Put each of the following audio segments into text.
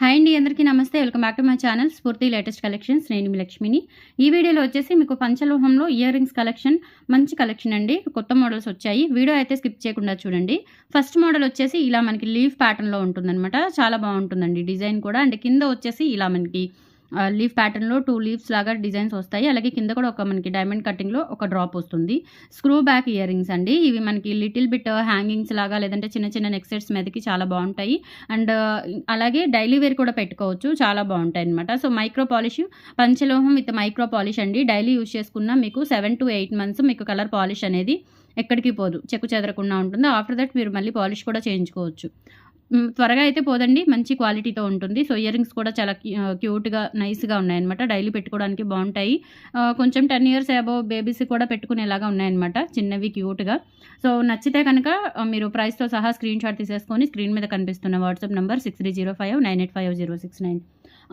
Hi అండి అందరికీ నమస్తే. Welcome back to my channel Spoorthi latest collections నేను మీ లక్ష్మిని ఈ వీడియోలో వచ్చేసి మీకు పంచలోహంలో ఇయర్ రింగ్స్ కలెక్షన్ మంచి కలెక్షన్ అండి. కొత్త మోడల్స్ వచ్చాయి. వీడియో అయితే స్కిప్ చేయకుండా చూడండి. ఫస్ట్ మోడల్ వచ్చేసి ఇలా మనకి లీఫ్ ప్యాటర్న్లో ఉంటుందన్నమాట. చాలా బాగుంటుందండి డిజైన్ కూడా. అండ్ కింద వచ్చేసి ఇలా మనకి లీఫ్ ప్యాటర్న్లో టూ లీవ్స్ లాగా డిజైన్స్ వస్తాయి. అలాగే కింద కూడా ఒక మనకి డైమండ్ కటింగ్లో ఒక డ్రాప్ వస్తుంది. స్క్రూ బ్యాక్ ఇయర్ రింగ్స్ అండి. ఇవి మనకి లిటిల్ బిట్ హ్యాంగింగ్స్ లాగా లేదంటే చిన్న చిన్న నెక్సెట్స్ మీదకి చాలా బాగుంటాయి. అండ్ uh, అలాగే డైలీ వేర్ కూడా పెట్టుకోవచ్చు. చాలా బాగుంటాయి అనమాట సో మైక్రో పాలిష్ పంచలోహం విత్ మైక్రో పాలిష్ అండి. డైలీ యూజ్ చేసుకున్న మీకు సెవెన్ టు ఎయిట్ మంత్స్ మీకు కలర్ పాలిష్ అనేది ఎక్కడికి పోదు. చెక్కు చెదరకుండా ఉంటుంది. ఆఫ్టర్ దట్ మీరు మళ్ళీ పాలిష్ కూడా చేయించుకోవచ్చు. త్వరగా అయితే పోదండి. మంచి క్వాలిటీతో ఉంటుంది. సో ఇయర్ రింగ్స్ కూడా చాలా క్యూట్గా నైస్గా ఉన్నాయన్నమాట. డైలీ పెట్టుకోవడానికి బాగుంటాయి. కొంచెం టెన్ ఇయర్స్ అబో బేబీస్ కూడా పెట్టుకునేలాగా ఉన్నాయన్నమాట. చిన్నవి క్యూట్గా సో నచ్చితే కనుక మీరు ప్రైస్తో సహా స్క్రీన్ షాట్ తీసేసుకొని స్క్రీన్ మీద కనిపిస్తున్న WhatsApp number six three zero five nine eight five zero six nine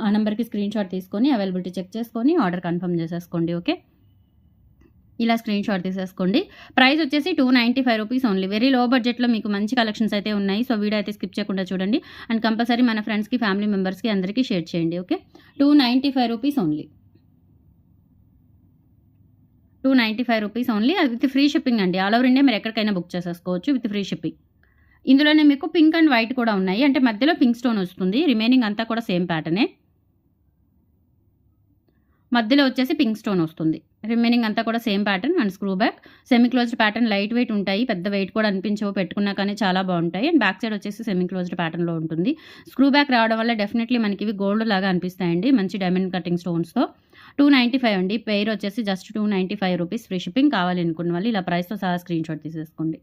ఆ నెంబర్కి స్క్రీన్ షాట్ తీసుకొని అవైలబిలిటీ చెక్ చేసుకొని ఆర్డర్ కన్ఫర్మ్ చేసేసుకోండి. ఓకే? ఇలా స్క్రీన్ షాట్ తీసేసుకోండి. ప్రైస్ వచ్చేసి two ninety five rupees only very low బడ్జెట్లో మీకు మంచి కలెక్షన్స్ అయితే ఉన్నాయి. సో వీడియో అయితే స్కిప్ చేయకుండా చూడండి. అండ్ కంపల్సరీ మన ఫ్రెండ్స్కి ఫ్యామిలీ మెంబర్స్కి అందరికీ షేర్ చేయండి okay two ninety five rupees only two ninety five rupees only అది విత్ ఫ్రీ షిప్పింగ్ అండి. ఆల్ ఓవర్ ఇండియా మీరు ఎక్కడికైనా బుక్ చేసేసుకోవచ్చు విత్ ఫ్రీ షిప్పింగ్ ఇందులోనే మీకు పింక్ అండ్ వైట్ కూడా ఉన్నాయి. అంటే మధ్యలో పింక్ స్టోన్ వస్తుంది. రిమైనింగ్ అంతా కూడా సేమ్ ప్యాటర్నే మధ్యలో వచ్చేసి పింక్ స్టోన్ వస్తుంది. రిమైనింగ్ అంతా కూడా same pattern and screw back semi closed pattern lightweight ఉంటాయి. పెద్ద వెయిట్ కూడా అనిపించవు. పెట్టుకున్నా కానీ చాలా బాగుంటాయి. అండ్ బ్యాక్ సైడ్ వచ్చేసి సెమీ క్లోజ్డ్ ప్యాటర్న్లో ఉంటుంది. స్క్రూ బ్యాక్ రావడం వల్ల డెఫినెట్లీ మనకి ఇవి గోల్డ్ లాగా అనిపిస్తాయండి. మంచి డైమండ్ కటింగ్ స్టోన్స్తో టూ నైంటీ ఫైవ్ అండి. పెయిర్ వచ్చేసి just two ninety five rupees free shipping కావాలి అనుకున్న వాళ్ళు ఇలా ప్రైస్తో సహా స్క్రీన్ షాట్ తీసేసుకోండి.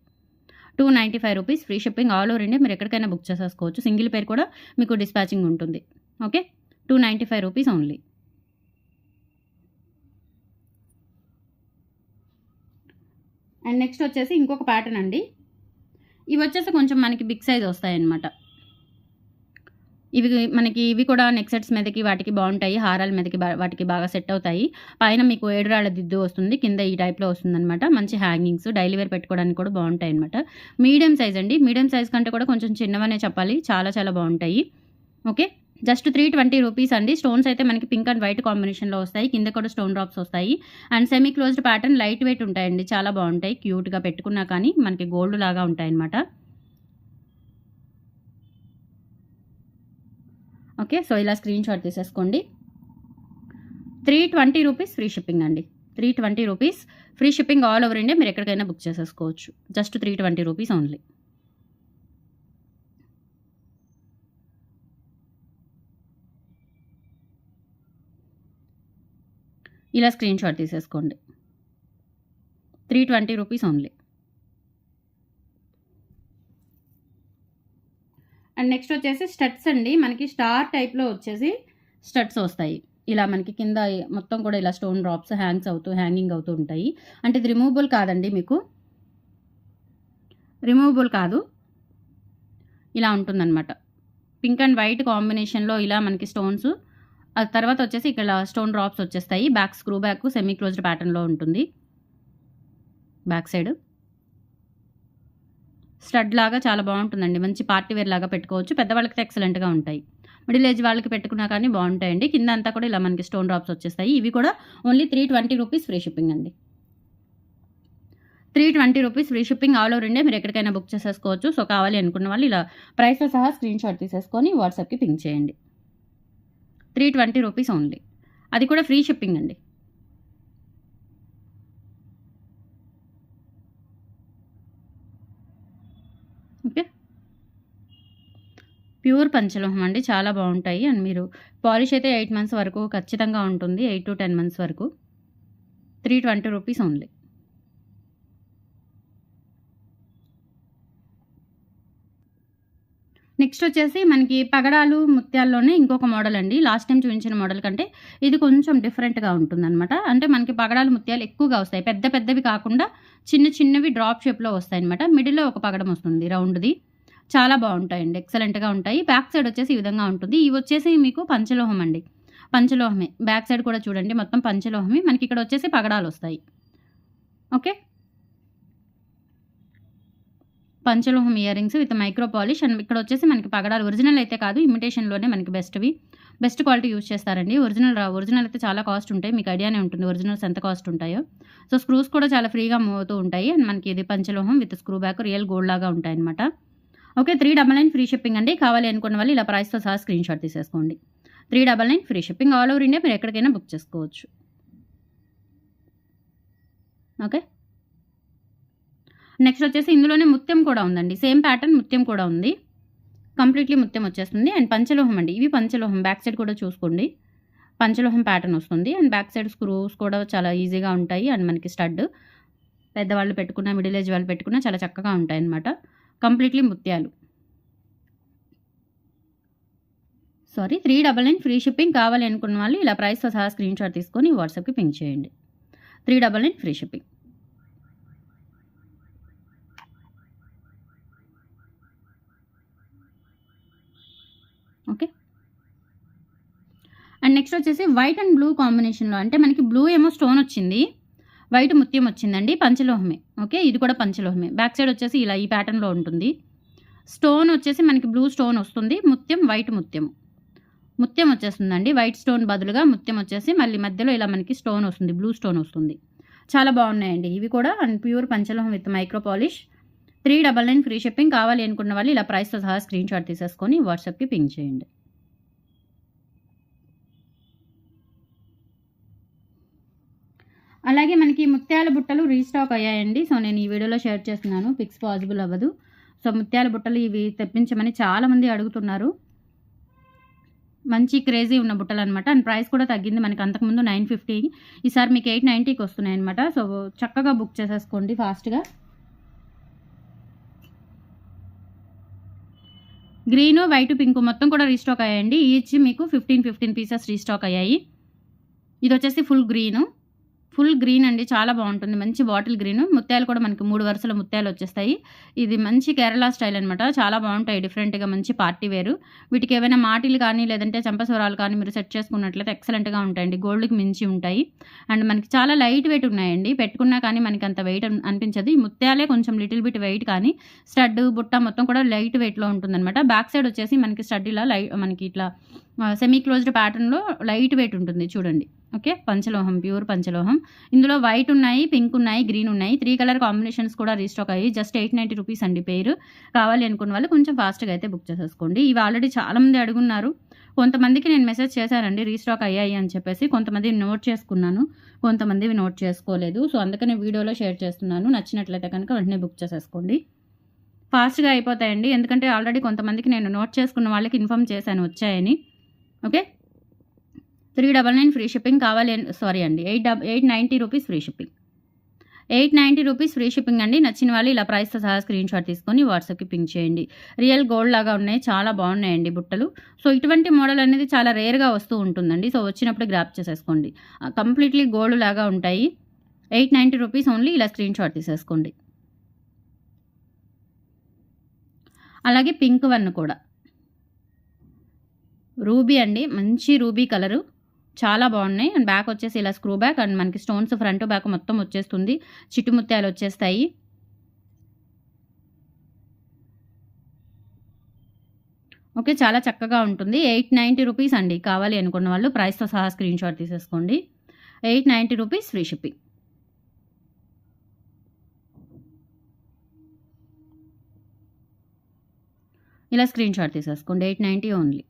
Two ninety five rupees free shipping all over India మీరు ఎక్కడికైనా బుక్ చేసేసుకోవచ్చు. సింగిల్ పేర్ కూడా మీకు డిస్పాచింగ్ ఉంటుంది. Okay two ninety five rupees only and next వచ్చేసి ఇంకొక ప్యాటర్న్ అండి. ఇవి వచ్చేసి కొంచెం మనకి బిగ్ సైజ్ వస్తాయన్నమాట. ఇవి మనకి ఇవి కూడా నెక్సెట్స్ మీదకి వాటికి బాగుంటాయి హారాల మీదకి వాటికి బాగా సెట్ అవుతాయి. పైన మీకు ఏడురాళ్ళ దిద్దు వస్తుంది కింద ఈ టైప్లో వస్తుందన్నమాట. మంచి హ్యాంగింగ్స్ డైలీ వేర్ పెట్టుకోవడానికి కూడా బాగుంటాయి అనమాట మీడియం సైజ్ అండి. మీడియం సైజ్ కంటే కూడా కొంచెం చిన్నవనే చెప్పాలి. చాలా చాలా బాగుంటాయి. Okay? Just three twenty rupees అండి. స్టోన్స్ అయితే మనకి పింక్ అండ్ వైట్ కాంబినేషన్లో వస్తాయి. కింద కూడా స్టోన్ డ్రాప్స్ వస్తాయి. And semi closed pattern lightweight ఉంటాయండి. చాలా బాగుంటాయి. క్యూట్గా పెట్టుకున్నా కానీ మనకి గోల్డ్ లాగా ఉంటాయన్నమాట. ఓకే సో ఇలా స్క్రీన్ షాట్ తీసేసుకోండి. Three twenty rupees free shipping అండి. Three twenty rupees free shipping all over India. మీరు ఎక్కడికైనా బుక్ చేసేసుకోవచ్చు. Just three twenty rupees only. ఇలా స్క్రీన్ షాట్ తీసేసుకోండి. Three twenty rupees only and next వచ్చేసి studs అండి. మనకి స్టార్ టైప్లో వచ్చేసి స్టడ్స్ వస్తాయి. ఇలా మనకి కింద మొత్తం కూడా ఇలా స్టోన్ డ్రాప్స్ హ్యాంగ్స్ అవుతూ హ్యాంగింగ్ అవుతూ ఉంటాయి. అంటే ఇది రిమూవబుల్ కాదండి మీకు. రిమూవబుల్ కాదు. ఇలా ఉంటుందన్నమాట. పింక్ అండ్ వైట్ కాంబినేషన్లో ఇలా మనకి స్టోన్స్ ఆ తర్వాత వచ్చేసి ఇక్కడ స్టోన్ డ్రాప్స్ వచ్చేస్తాయి. Back screw back semi closed ప్యాటర్న్లో ఉంటుంది. బ్యాక్ సైడ్ స్టడ్ లాగా చాలా బాగుంటుందండి. మంచి పార్టీ వేర్ లాగా పెట్టుకోవచ్చు. పెద్దవాళ్ళకి ఎక్సలెంట్గా ఉంటాయి. మిడిల్ ఏజ్ వాళ్ళకి పెట్టుకున్నా కానీ బాగుంటాయండి. కింద అంతా కూడా ఇలా మనకి స్టోన్ డ్రాప్స్ వచ్చేస్తాయి. ఇవి కూడా only three twenty rupees free shipping అండి. Three twenty rupees free shipping all over India మీరు ఎక్కడికైనా బుక్ చేసేసుకోవచ్చు. సో కావాలి అనుకున్న వాళ్ళు ఇలా ప్రైస్తో సహా స్క్రీన్ షాట్ తీసేసుకొని వాట్సాప్కి పింక్ చేయండి. Three twenty rupees only. అది కూడా ఫ్రీ షిప్పింగ్ అండి. ఓకే. ప్యూర్ పంచలోహం అండి చాలా బాగుంటాయి. అండ్ మీరు పాలిష్ అయితే ఎయిట్ మంత్స్ వరకు ఖచ్చితంగా ఉంటుంది ఎయిట్ టు టెన్ మంత్స్ వరకు. Three twenty rupees only. Next వచ్చేసి మనకి పగడాలు ముత్యాల్లోనే ఇంకొక మోడల్ అండి లాస్ట్ టైం చూపించిన మోడల్ కంటే ఇది కొంచెం డిఫరెంట్గా ఉంటుందన్నమాట. అంటే మనకి పగడాలు ముత్యాలు ఎక్కువగా వస్తాయి. పెద్ద పెద్దవి కాకుండా చిన్న చిన్నవి డ్రాప్ షేప్లో వస్తాయి అనమాట మిడిల్లో ఒక పగడం వస్తుంది రౌండ్ది. చాలా బాగుంటాయండి. ఎక్సలెంట్గా ఉంటాయి. బ్యాక్ సైడ్ వచ్చేసి ఈ విధంగా ఉంటుంది. ఇవి వచ్చేసి మీకు పంచలోహం అండి. పంచలోహమే. బ్యాక్ సైడ్ కూడా చూడండి. మొత్తం పంచలోహమే. మనకి ఇక్కడ వచ్చేసి పగడాలు వస్తాయి. Okay? పంచలోహం earrings with micro polish and ఇక్కడ వచ్చేసి మనకి పగడాలు ఒరిజినల్ అయితే కాదు ఇమిటేషన్లోనే మనకి బెస్ట్వి బెస్ట్ క్వాలిటీ యూజ్ చేస్తారండి. ఒరిజినల్ రా ఒరిజినల్ అయితే చాలా కాస్ట్ ఉంటాయి. మీకు ఐడియానే ఉంటుంది ఒరిజినల్స్ ఎంత కాస్ట్ ఉంటాయో. సో స్క్రూస్ కూడా చాలా ఫ్రీగా మూవ్ అవుతూ ఉంటాయి. అండ్ మనకి ఇది పంచలోహం with screw back real gold లాగా ఉంటాయి అనమాట okay three double nine free shipping అండి. కావాలి అనుకున్న వాళ్ళు ఇలా ప్రైస్తో సహా స్క్రీన్ షాట్ తీసేసుకోండి. Three double nine free shipping all over India మీరు ఎక్కడికైనా బుక్ చేసుకోవచ్చు. ఓకే నెక్స్ట్ వచ్చేసి ఇందులోనే ముత్యం కూడా ఉందండి. సేమ్ ప్యాటర్న్ ముత్యం కూడా ఉంది. కంప్లీట్లీ ముత్యం వచ్చేస్తుంది. అండ్ పంచలోహం అండి. ఇవి పంచలోహం. బ్యాక్ సైడ్ కూడా చూసుకోండి. పంచలోహం ప్యాటర్న్ వస్తుంది. అండ్ బ్యాక్ సైడ్ స్క్రూస్ కూడా చాలా ఈజీగా ఉంటాయి. అండ్ మనకి స్టడ్ పెద్దవాళ్ళు పెట్టుకున్న మిడిల్ ఏజ్ వాళ్ళు పెట్టుకున్న చాలా చక్కగా ఉంటాయి అన్నమాట కంప్లీట్లీ ముత్యాలు. Sorry three double nine free shipping కావాలి అనుకున్న వాళ్ళు ఇలా ప్రైస్తో సహా స్క్రీన్ షాట్ తీసుకొని వాట్సాప్కి పింక్ చేయండి. Three double nine free shipping okay. And next వచ్చేసి వైట్ అండ్ బ్లూ కాంబినేషన్లో అంటే మనకి బ్లూ ఏమో స్టోన్ వచ్చింది వైట్ ముత్యం వచ్చిందండి పంచలోహమే. ఓకే ఇది కూడా పంచలోహమే. బ్యాక్ సైడ్ వచ్చేసి ఇలా ఈ ప్యాటర్న్లో ఉంటుంది. స్టోన్ వచ్చేసి మనకి బ్లూ స్టోన్ వస్తుంది ముత్యం వైట్ ముత్యం. ముత్యం వచ్చేస్తుందండి వైట్ స్టోన్ బదులుగా ముత్యం వచ్చేసి మళ్ళీ మధ్యలో ఇలా మనకి స్టోన్ వస్తుంది బ్లూ స్టోన్ వస్తుంది. చాలా బాగున్నాయండి ఇవి కూడా and pure పంచలోహం with micro polish. Three double nine free shipping కావాలి అనుకున్న వాళ్ళు ఇలా ప్రైస్తో సహా స్క్రీన్ షాట్ తీసేసుకొని వాట్సాప్కి పింక్ చేయండి. అలాగే మనకి ముత్యాల బుట్టలు రీస్టాక్ అయ్యాయండి. సో నేను ఈ వీడియోలో షేర్ చేస్తున్నాను. పిక్స్ పాసిబుల్ అవ్వదు. సో ముత్యాల బుట్టలు ఇవి తెప్పించమని చాలామంది అడుగుతున్నారు. మంచి క్రేజీ ఉన్న బుట్టలు అనమాట అండ్ ప్రైస్ కూడా తగ్గింది. మనకి అంతకుముందు నైన్ ఫిఫ్టీ ఈసారి మీకు ఎయిట్ నైంటీకి వస్తున్నాయి అనమాట సో చక్కగా బుక్ చేసేసుకోండి ఫాస్ట్గా. గ్రీన్ వైట్ పింక్ మొత్తం కూడా రీస్టాక్ అయ్యాయండి. ఈచ్ మీకు ఫిఫ్టీన్ ఫిఫ్టీన్ పీసెస్ రీస్టాక్ అయ్యాయి. ఇది వచ్చేసి ఫుల్ గ్రీను ఫుల్ గ్రీన్ అండి చాలా బాగుంటుంది. మంచి బాటిల్ గ్రీన్. ముత్యాలు కూడా మనకి మూడు వరుసల ముత్యాలు వచ్చేస్తాయి. ఇది మంచి కేరళ స్టైల్ అనమాట చాలా బాగుంటాయి డిఫరెంట్గా మంచి పార్టీ వేరు. వీటికి ఏమైనా మాటిలు కానీ లేదంటే చంపస్వరాలు కానీ మీరు సెట్ చేసుకున్నట్లయితే ఎక్సలెంట్గా ఉంటాయండి. గోల్డ్కి మించి ఉంటాయి. అండ్ మనకి చాలా లైట్ వెయిట్ ఉన్నాయండి. పెట్టుకున్నా కానీ మనకి అంత వెయిట్ అనిపించదు. ఈ ముత్యాలే కొంచెం లిటిల్ బిట్ వెయిట్ కానీ స్టడ్ బుట్ట మొత్తం కూడా లైట్ వెయిట్లో ఉంటుందన్నమాట. బ్యాక్ సైడ్ వచ్చేసి మనకి స్టడ్ ఇలా లై మనకి ఇట్లా సెమీ క్లోజ్డ్ ప్యాటర్న్లో లైట్ వెయిట్ ఉంటుంది చూడండి. ఓకే? పంచలోహం ప్యూర్ పంచలోహం. ఇందులో వైట్ ఉన్నాయి పింక్ ఉన్నాయి గ్రీన్ ఉన్నాయి. త్రీ కలర్ కాంబినేషన్స్ కూడా రీస్టాక్ అయ్యి జస్ట్ ఎయిట్ నైంటీ రూపీస్ అండి పేరు. కావాలి అనుకున్న వాళ్ళు కొంచెం ఫాస్ట్గా అయితే బుక్ చేసేసుకోండి. ఇవి ఆల్రెడీ చాలామంది అడుగున్నారు. కొంతమందికి నేను మెసేజ్ చేశానండి రీస్టాక్ అయ్యాయి అని చెప్పేసి. కొంతమంది నోట్ చేసుకున్నాను కొంతమంది నోట్ చేసుకోలేదు. సో అందుకనే వీడియోలో షేర్ చేస్తున్నాను. నచ్చినట్లయితే కనుక వెంటనే బుక్ చేసేసుకోండి. ఫాస్ట్గా అయిపోతాయండి. ఎందుకంటే ఆల్రెడీ కొంతమందికి నేను నోట్ చేసుకున్న వాళ్ళకి ఇన్ఫామ్ చేశాను వచ్చాయని. Okay? Three double nine free shipping కావాలి సారీ అండి eight dub eight ninety rupees free shipping. Eight ninety rupees free shipping అండి నచ్చిన వాళ్ళు ఇలా ప్రైస్తో సహా స్క్రీన్ షాట్ తీసుకొని వాట్సాప్కి పింక్ చేయండి. రియల్ గోల్డ్ లాగా ఉన్నాయి చాలా బాగున్నాయండి బుట్టలు. సో ఇటువంటి మోడల్ అనేది చాలా రేర్గా వస్తూ ఉంటుందండి. సో వచ్చినప్పుడు గ్రాప్ చేసేసుకోండి. కంప్లీట్లీ గోల్డ్ లాగా ఉంటాయి. ఎయిట్ నైంటీ రూపీస్ ఓన్లీ ఇలా స్క్రీన్ షాట్ తీసేసుకోండి. అలాగే పింక్ వన్ కూడా. రూబీ అండి మంచి రూబీ కలరు. చాలా బాగున్నాయి. అండ్ బ్యాక్ వచ్చేసి ఇలా స్క్రూ బ్యాక్ అండ్ మనకి స్టోన్స్ ఫ్రంట్ బ్యాక్ మొత్తం వచ్చేస్తుంది. చిట్టుముత్యాలు వచ్చేస్తాయి. ఓకే చాలా చక్కగా ఉంటుంది. ఎయిట్ నైంటీ రూపీస్ అండి. కావాలి అనుకున్న వాళ్ళు ప్రైస్తో సహా స్క్రీన్ షాట్ తీసేసుకోండి. Eight ninety rupees free shipping. ఇలా స్క్రీన్ షాట్ తీసేసుకోండి. Eight ninety only.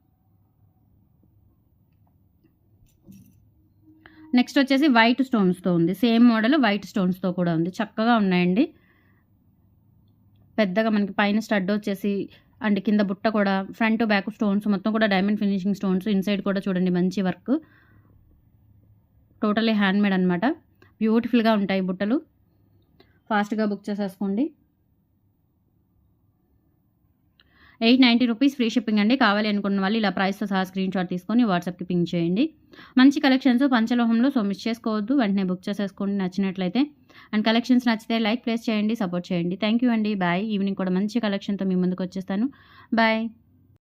నెక్స్ట్ వచ్చేసి వైట్ స్టోన్స్తో ఉంది. సేమ్ మోడల్ వైట్ స్టోన్స్తో కూడా ఉంది. చక్కగా ఉన్నాయండి. పెద్దగా మనకి పైన స్టడ్ వచ్చేసి అండ్ కింద బుట్ట కూడా ఫ్రంట్ బ్యాక్ స్టోన్స్ మొత్తం కూడా డైమండ్ ఫినిషింగ్ స్టోన్స్ ఇన్సైడ్ కూడా చూడండి మంచి వర్క్. టోటలీ హ్యాండ్మేడ్ అనమాట బ్యూటిఫుల్గా ఉంటాయి బుట్టలు. ఫాస్ట్గా బుక్ చేసేసుకోండి. Eight ninety rupees free shipping అండి. కావాలి అనుకున్న వాళ్ళు ఇలా ప్రైస్తో సహా స్క్రీన్ షాట్ తీసుకొని వాట్సాప్కి పింక్ చేయండి. మంచి కలెక్షన్స్ పంచలోహంలో సో మిస్ చేసుకోవద్దు. వెంటనే బుక్ చేసేసుకోండి. నచ్చినట్లయితే. అండ్ కలెక్షన్స్ నచ్చితే లైక్ ప్లేస్ చేయండి సపోర్ట్ చేయండి. థ్యాంక్ యూ అండి. బాయ్ ఈవినింగ్ కూడా మంచి కలెక్షన్తో మీ ముందుకు వచ్చేస్తాను. బాయ్